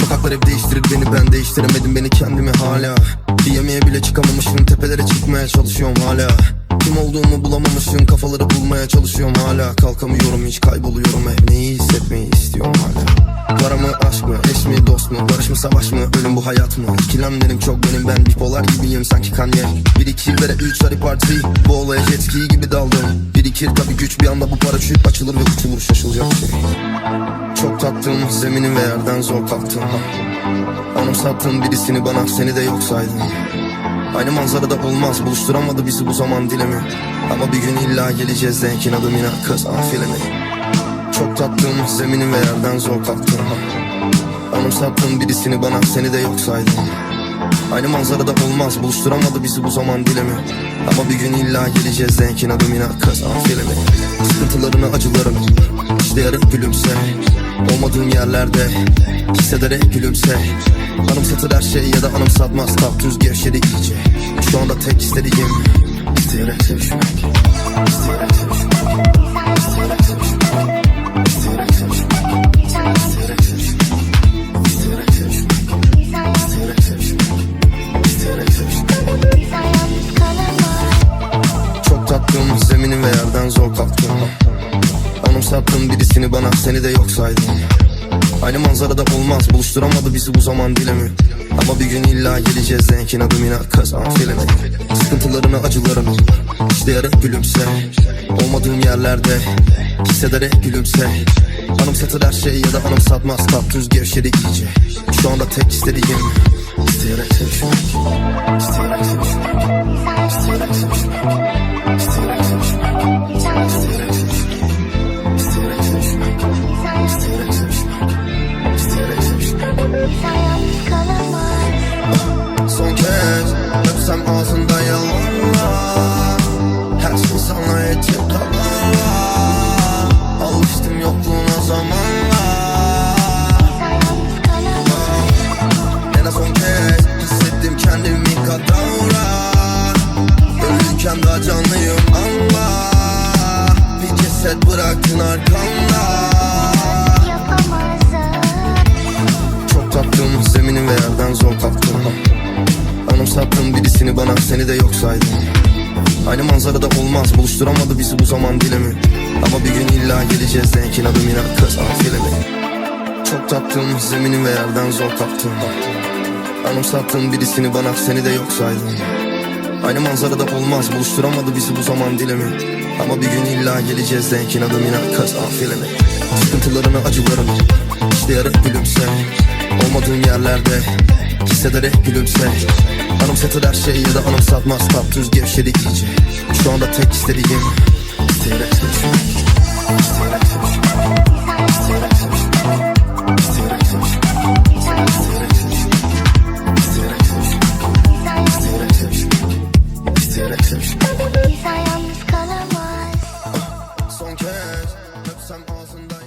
Sokaklar hep değiştirir beni ben değiştiremedim beni kendimi hala. Bir yemeğe bile çıkamamışım tepelere çıkmaya çalışıyorum hala. Kim olduğumu bulamamışım kafaları bulmaya çalışıyorum hala. Kalkamıyorum hiç kayboluyorum hep neyi hissetmeyi istiyorum hala Para mı aşk mı eş mi dost mu barış mı savaş mı ölüm bu hayat mı? İkilemlerim çok benim ben bipolar gibiyim sanki Kanye. Bir iki vere üç hadi parti. Bu olaya jet ski gibi daldım. Birikir tabi güç bir anda bu paraşüt açılır ve uçulur şaşılacak şey. Çok tattım zeminin ve yerden zor kalktım. Anımsattın birisini bana seni de yok saydım. Aynı manzarada olmaz buluşturamadı bizi bu zaman dilemi Ama bir gün illa geleceğiz denkin adım yine kız afilemi Çok tattım zeminin ve yerden zor kalktım Anımsattın birisini bana seni de yok saydım. Aynı manzarada olmaz buluşturamadı bizi bu zaman dilemi. Ama bir gün illa geleceğiz denkin adım yine kız afilemi Sıkıntılarını acılarını işleyerek gülümse. Olmadığım yerlerde hissederek gülümse. Anımsatır her şey ya da anımsatmaz Kaptüz gevşedi iyice. Şu anda tek istediğim İsteyerek sevişmek. İsteyerek sevişmek. İsteyerek sevişmek zeminin ve yerden zor kalktım. Anımsattın birisini bana seni de yok saydım. Aynı manzarada olmaz buluşturamadı bizi bu zaman dilemi Ama bir gün illa geleceğiz denkin adım yine kız afilemi Sıkıntılarını acılarını işleyerek gülümse. Olmadığım yerlerde hissederek gülümse. Anımsatır her şey ya da anımsatmaz Kaptüz gevşedi iyice. Şu anda tek istediğim İsteyerek sevişmek İsteyerek sevişmek Anımsattın birisini bana seni de yok saydım. Aynı manzarada olmaz buluşturamadı bizi bu zaman dilemi Ama bir gün illa geleceğiz denkin adım yine kız afilemi Çok tattım zeminin ve yerden zor kalktım Anımsattın birisini bana seni de yok saydım. Aynı manzarada olmaz buluşturamadı bizi bu zaman dilemi Ama bir gün illa geleceğiz denkin adım yine kız afilemi Sıkıntılarını acılarını işleyerek gülümse. Olmadığım yerlerde hissederek gülümse Anımsatır her şey ya da anımsatmaz Tatlız gevşedi iyice Şu anda tek istediğim İsteyerek sevişmek İsteyerek Son kez öpsem ağzında